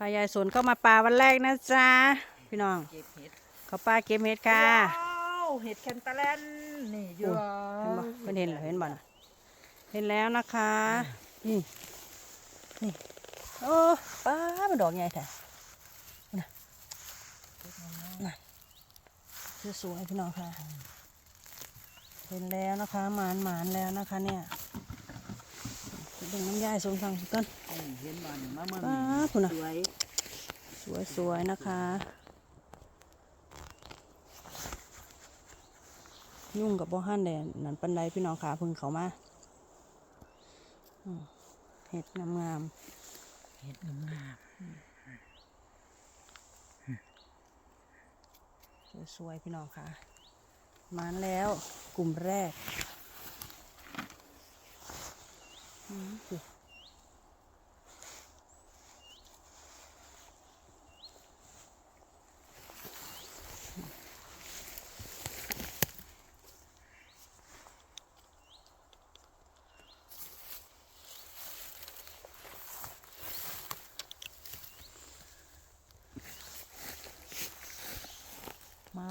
พายายสนเข้ามาป่าวันแรกนะจ๊ะพี่น้องเก็บเห็ดเขาป้าเก็บเห็ดค่ะว้าวเห็ดแคนตาแลนนี่เยโอ้อะเห็นบ่เพิ่นเห็นเหรอเห็นบ่น่ะเห็นแล้วนะคะนี่นี่โอ้ป้ามันดอกใหญ่แท้น่ะน่ะสวยๆพี่น้องค่ะเห็นแล้วนะคะหมานหมานๆแล้วนะคะเนี่ยดึงน้ำยายสูงสั่งต้นนี่ เห็นบ่นี่มาเมื่อป้านี้คุณน่ะสวยสวยๆนะคะ ยุ่งกับบ่ฮั่นแดนนั่นปันไดพี่น้องขาเพึ่งเขามาอืมเห็ดงามเห็ดงามๆสวยๆพี่น้องค่ะมานแล้วกลุ่มแรกอืม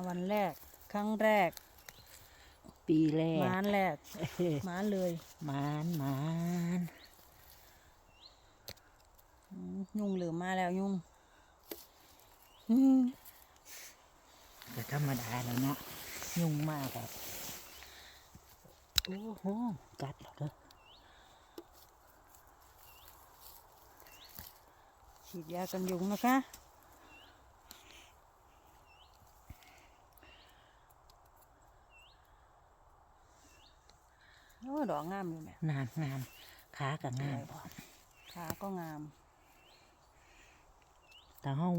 วันแรก ครั้งแรก ปีแรกมานแรกมานเลยหมานหมานอืมยุ่งเหลือมาแล้วยุ่งอืมก็ธรรมดาแล้วเนาะยุ่งมากครับโอ้โหกัดเหรอเด้อฉีดยากันยุงนะคะ โอ้ดอกงามอยู่แม่งามงามขากับงามพร้อมขาก็งามแต่ห้อง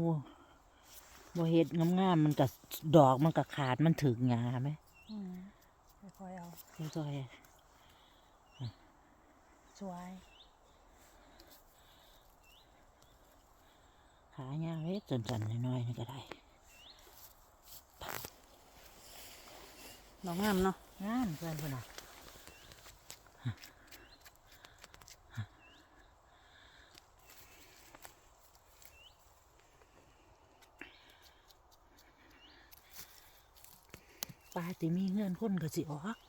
บ่เห็ดงามๆมันกับดอกมันกับขาดมันถึงหยาไหมอืมค่อยๆเอาดูตัวเองสวยขาหญ้าเล็กจนๆน้อยๆนี่ก็ได้ดอกงามเนาะงามเพื่อนเพื่อนอะ ปลาที่มีเงื่อนคนก็สิออก